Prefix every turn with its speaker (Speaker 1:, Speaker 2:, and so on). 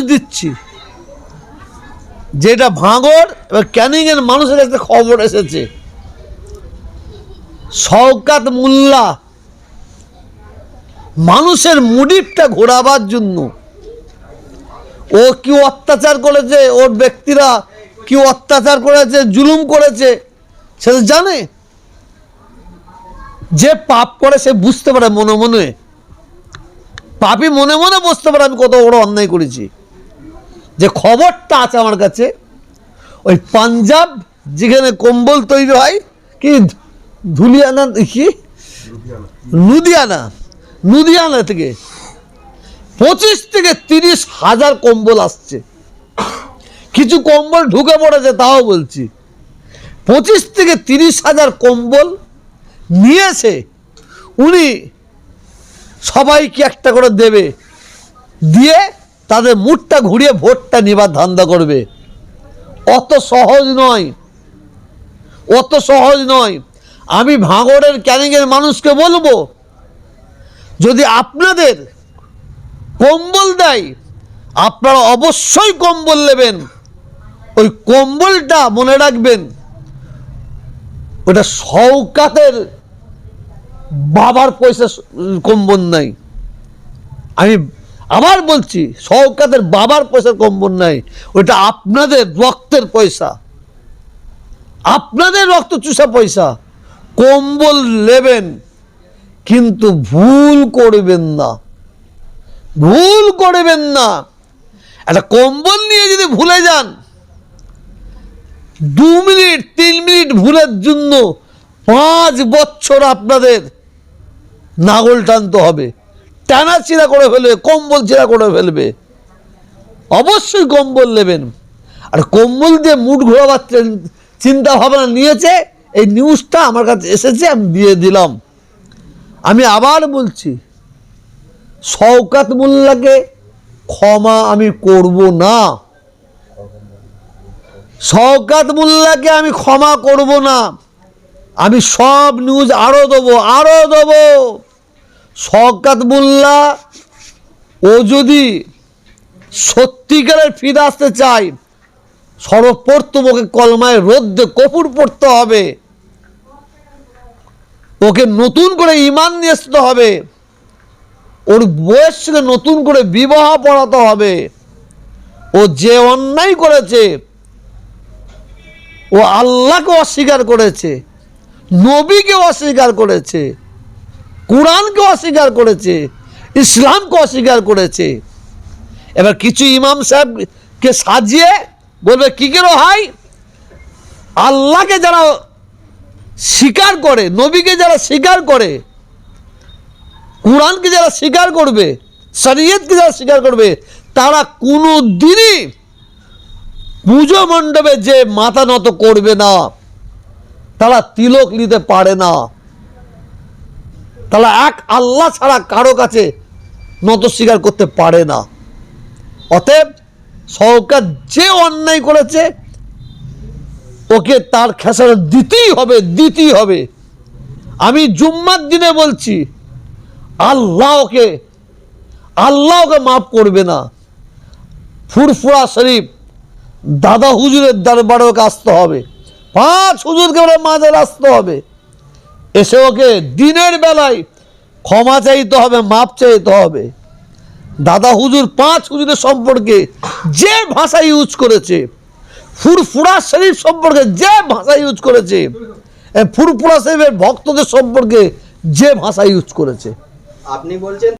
Speaker 1: News দিচ্ছি। যেটা ভাঙর এবার ক্যানিংয়ের মানুষের কাছে খবর এসেছে। শওকাত মোল্লা মানুষের মুডিপটা ঘোরাবার জন্য ও কি অত্যাচার করেছে, ওর ব্যক্তিরা কি অত্যাচার করেছে, জুলুম করেছে সেটা জানে। যে পাপ করে সে বুঝতে পারে মনে মনে। পাপি মনে মনে বুঝতে পারে আমি কত বড় অন্যায় করেছি। যে খবরটা আছে আমার কাছে, ওই পাঞ্জাব যেখানে কম্বল তৈরি হয়, কি ধুলিয়ানা কি? লুধিয়ানা। লুধিয়ানা থেকে পঁচিশ থেকে তিরিশ হাজার কম্বল আসছে। কিছু কম্বল ঢুকে পড়েছে, তাও বলছি। পঁচিশ থেকে তিরিশ হাজার কম্বল নিয়েছে, উনি সবাইকে একটা করে দেবে, দিয়ে তাদের মুঠটা ঘুরিয়ে ভোটটা নেবার ধান্দা করবে। অত সহজ নয়। অত সহজ নয়। আমি ভাঙড়ের ক্যানিংয়ের মানুষকে বলব, যদি আপনাদের কম্বল দেয়, আপনারা অবশ্যই কম্বল নেবেন। ওই কম্বলটা মনে রাখবেন, ওটা শওকাতের বাবার পয়সা, কম্বল নাই। আমি আবার বলছি শওকাতের বাবার পয়সার কম্বল নাই, ওটা আপনাদের রক্তের পয়সা। আপনাদের রক্ত চুষা পয়সা। কম্বল নেবেন, কিন্তু ভুল করবেন না। ভুল করবেন না। একটা কম্বল নিয়ে যদি ভুলে যান, দু মিনিট, তিন মিনিট ভুলের জন্য পাঁচ বছর আপনাদের নাগল টানতে হবে। টানা চিরা করে ফেলবে, কম্বল চিরা করে ফেলবে। অবশ্যই কম্বল নেবেন। আর কম্বল দিয়ে মুঠ ঘোরাবার চিন- চিন্তা ভাবনা নিয়েছে, এই নিউজটা আমার কাছে এসেছে, আমি দিয়ে দিলাম। আমি আবার বলছি, শওকাত মোল্লাকে ক্ষমা আমি করব না। শওকাত মোল্লাকে আমি ক্ষমা করব না। আমি সব নিউজ আরও দেবো আরও দেবো। শওকাত মোল্লা, ও যদি সত্যিকারের ফিরে আসতে চায় সর্বপ্রথম ওকে কলমায় রোদ্দে কপুর পড়তে হবে। ওকে নতুন করে ইমান নিয়ে আসতে হবে। ওর বয়সকে নতুন করে বিবাহ পড়াতে হবে। ও যে অন্যায় করেছে, ও আল্লাহকে অস্বীকার করেছে নবীকে অস্বীকার করেছে। কোরআনকে অস্বীকার করেছে ইসলামকে অস্বীকার করেছে। এবার কিছু ইমাম সাহেবকে সাজিয়ে বলবে, কি কেন হয় আল্লাহকে যারা স্বীকার করে, নবীকে যারা স্বীকার করে, কোরআনকে যারা স্বীকার করবে, শরীয়তকে যারা স্বীকার করবে, তারা কোনো দিনই পুজো মণ্ডপে যে মাথা নত করবে না, তারা তিলক নিতে পারে না। তারা এক আল্লাহ ছাড়া কারও কাছে নত স্বীকার করতে পারে না। অতএব সরকার যে অন্যায় করেছে, ওকে তার খেসারত দিতেই হবে দিতেই হবে। আমি জুম্মার দিনে বলছি, আল্লাহ ওকে আল্লাহ ওকে মাফ করবে না। ফুরফুরা শরীফ, দাদা হুজুরের দরবারে ওকে আসতে হবে। পাঁচ হুজুরকে ওরা মাঝে আসতে হবে। এসে ওকে দিনের বেলায় ক্ষমা চাইতে হবে, মাপ চাইতে হবে। দাদা হুজুর পাঁচ হুজুরের সম্পর্কে যে ভাষা ইউজ করেছে, ফুরফুরা শরীফ সম্পর্কে যে ভাষা ইউজ করেছে ফুরফুরা শরীফের ভক্তদের সম্পর্কে যে ভাষা ইউজ করেছে।
Speaker 2: আপনি বলছেন